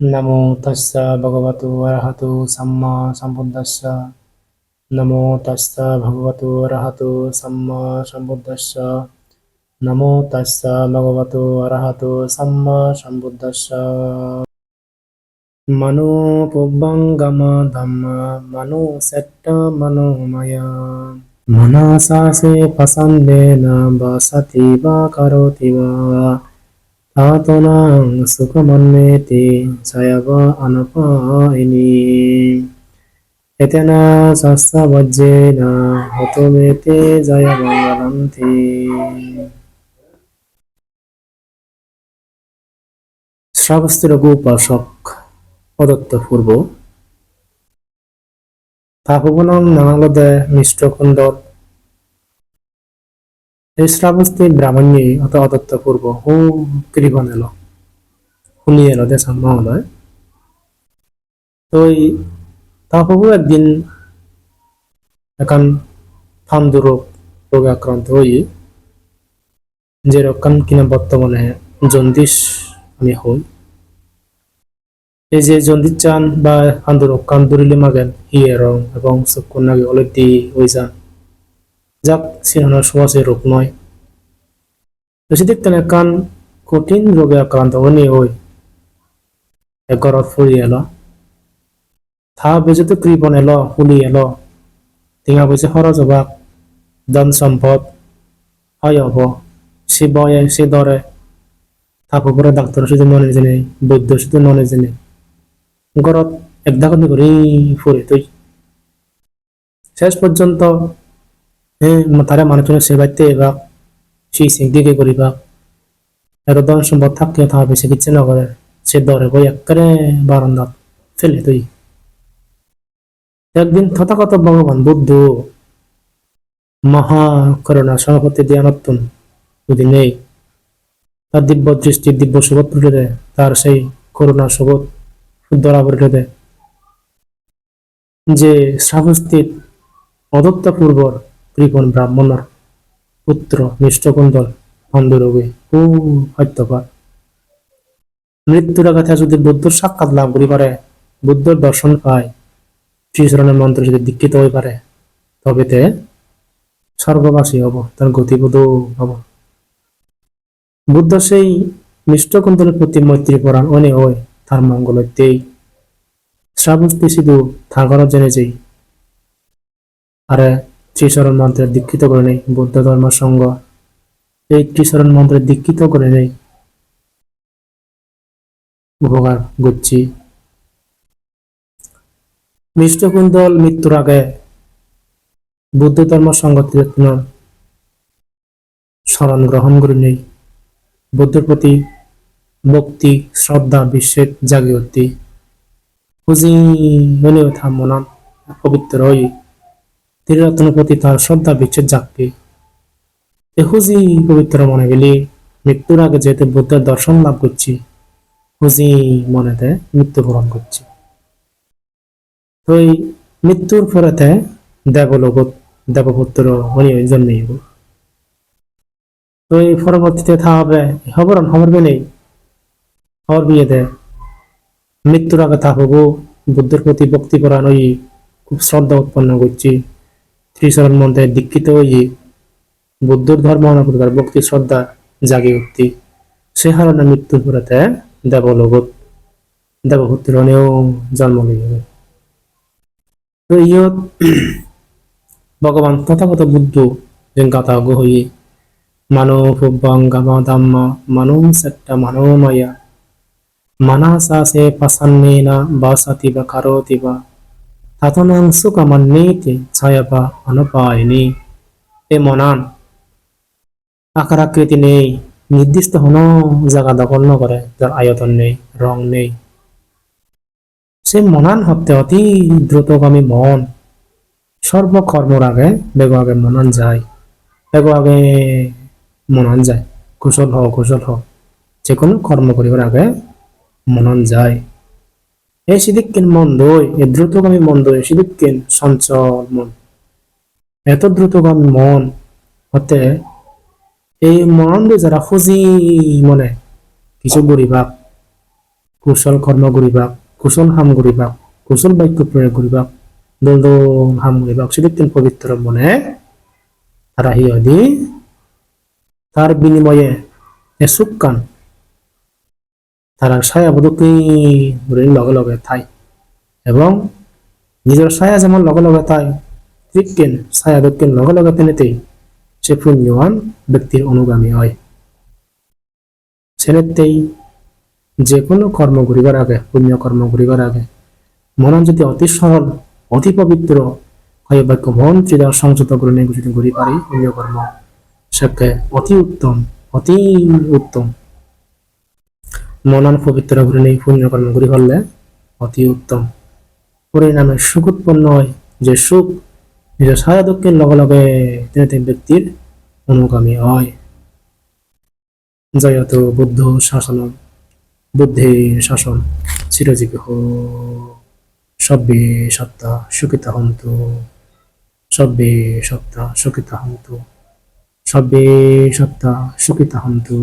නමෝ තස්ස භගවතු වරහතු සම්මා සම්බුද්දස්ස. නමෝ තස්ස භගවතු වරහතු සම්මා සම්බුද්දස්ස. නමෝ තස්ස භගවතු වරහතු සම්මා සම්බුද්දස්ස. මනෝ පුබ්බං ගම ධම්ම මනෝ සට්ඨ මනෝමය. මනසාසේ පසන්දේන බසති වා කරෝති වා তাতনাং সুখমন্বেতি সয়ব অনপায়িনী। এতেন সস্যবজ্জেন হতমেতে জয় মঙ্গলন্তি। শ্রাবস্তির উপাসক অদত্ত পূর্ব। তাপবনম নামালদে মিষ্টকুন্দর শ্রাবস্তি ব্রাহ্মণ্যে অত অদত্ত পূর্ব হো কৃপণ এলো দেশাম মহোদয়। তো এই তাপবু একদিন এখন ফান্দু রোগ রোগে আক্রান্ত হই যেরকম কিনা বর্তমানে জন্ডিস আমি হই। এই যে জন্ডিস চান বা রোগ কান দূরিলে মাগেন, হিয়ে রং এবং চক্ষুর নাগে অলরেডি হয়ে যান। যাক সিনানোর সহজে রোগ নয়। তো সেদিক তেনে কান কঠিন রোগে আক্রান্ত হনি হই ঘৰত ফুৰি এলো। থা বেজতো কৃপণ এলো, ফুলি এলো। টিঙা পইচা খৰচ হবাক ধন সম্পদ। হয় হব, সে বয়ে, সে দরে থাকো পরে ডাক্তার শুধু ননে জেনে বৈদ্য শুধু ননে জেনে ঘৰত একদাকনি কৰি ফুৰে তুই শেষ পর্যন্ত তারা মানুষজনের সেবাইতে এবার সেই সিং দিকে করিবা। এত ধন সম্পদ থাকলে তাহা বেশি কিচ্ছে না করে। সে দরে বই একেবারে বারান্দাত ফেলে তুই একদিন তথাগত ভগবান বুদ্ধ মহা করুণা সভাপতি ধ্যানত্তন যদি নেই, তার দিব্য দৃষ্টি, দিব্য সুবোধ ফুটে দেয়, তার সেই করুণা সুবোধ ধরা ফুটে দেয়। যে শ্রাবস্তিত অদত্ত কৃপণ ব্রাহ্মণর পুত্র নিষ্ঠকুন্দল অন্ধরোগে ও হত্যপাত মৃত্যুর কথা যদি বুদ্ধর সাক্ষাৎ লাভ করি পারে, বুদ্ধর দর্শন পায় শ্রীচরণের মন্ত্র যদি দীক্ষিত হয়ে পারে, তবে তে স্বর্গবাসী হব, তার গতিবোধ হব। বুদ্ধ সেই নিষ্ঠকুন্তলের প্রতি মৈত্রী পরাণ অনে হয়, তার মঙ্গলতেই শ্রাবস্তি শুধু থাগর জেনে যেই। আরে ত্রিশরণ মন্ত্রে দীক্ষিত করে নেই বুদ্ধ ধর্ম সঙ্গ। এই ত্রিশরণ মন্ত্রে দীক্ষিত করে নেই। উপকার গুচ্ছি মিষ্টকুন্দল মৃত্যুর আগে বুদ্ধ ধর্ম সংঘ সংগঠন স্মরণ গ্রহণ করে নেই। বুদ্ধের প্রতি ভক্তি, শ্রদ্ধা বিশ্বের জাগে উঠতি বুঝি হলেও থামনাম পবিত্র হই। ত্রিরত্নের প্রতি তার শ্রদ্ধা বিচ্ছেদ জাগবে এহুজি পবিত্র মনে গেলি মৃত্যুর আগে যেহেতু বুদ্ধের দর্শন লাভ করছি, হুজি মনেতে মৃত্যুবরণ করছি। তো এই মৃত্যুর পরেতে দেবলোকত, দেবপুত্র উনি জন্মেইব তো এই পরবর্তীতে থা হবে খবর খবর নেই খবর বিয়ে দে মৃত্যুর আগে থা হব, বুদ্ধের প্রতি ভক্তি নই খুব শ্রদ্ধা উৎপন্ন করছি। ত্রিশরণ মন্ত্রে দীক্ষিত হই বুদ্ধর ধর্ম অনুপ্রকার ভক্তি, শ্রদ্ধা, জাগে উঠতি সে হারণে মৃত্যুর পরেতে দেবলোকত দেবপুত্রনেও জন্ম লইবে। তো ইয়ত ভগবান তথাগত বুদ্ধ যে গাতা গহই মানো ফুব্বং গামা ধাম্ম মানো সট্ট মনসা সে প্রসন্নেন বাসতি বা কারোতি বা সুখমন্নেতি ছায়াপা অনুপায়নি। এ মনান আকার আকৃতি নেই, নির্দিষ্ট কোনো জায়গা দখল ন করে যার আয়তন নেই রং নেই। সে মনান হতে অতি দ্রুতগামী মন সর্বকর্মর আগে বেগ আগে মনান যায় বেগ আগে মনান যায়, কুশল হও কুশল হও যে কোনো কর্ম করিবার আগে মনন যায়। এই সিদিককেন মন দই এ দ্রুতগামী মন দই সিদিককেন সঞ্চল মন। এত দ্রুতগামী মন, হতে এই মনন্দ যারা খুঁজি মনে, কিছু গরিবাক কুশল কর্ম করিবাক কুশল হাম করিবাক কুশল বাক্য প্রয়োগ করিবাক দোল দোল হাম করিবাক সিদিকতেন পবিত্র মনে, তারা হিয়দি তার বিনিময়ে এসুকান তারা ছায়া বদকি লগে লগে ঠাই এবং নিজের ছায়া যেমন লগে লগে তাই ঠিক ছায়া দক্ষিণ লগে লগে তেনেতেই সে পুণ্যবান ব্যক্তির অনুগামী হয়। ছেলেতেই যে কোনো কর্ম করিবার আগে, পুণ্য কর্ম করিবার আগে, মনন যদি অতি সরল অতি পবিত্র হয় বাক্য মন চিদার সংযত নিয়ে যদি করি পারি পুণ্য কর্ম অতি উত্তম অতি উত্তম। মনন পবিত্র করে নিয়ে পুণ্য কর্ম করি পারলে অতি উত্তম। পরিণামে সুখ উৎপন্ন হয় যে সুখ নিজের ছায়া দক্ষিণ লগে লগে তিনি ব্যক্তির অনুগামী হয়। জয়ত বুদ্ধ শাসন, বুদ্ধের শাসন চিরজীবী হো সব্যে সত্তা সুখিতা হন্তু, সব্যে সত্তা সুখিতা হন্তু, সব্যে সত্তা সুখিতা হন্তু।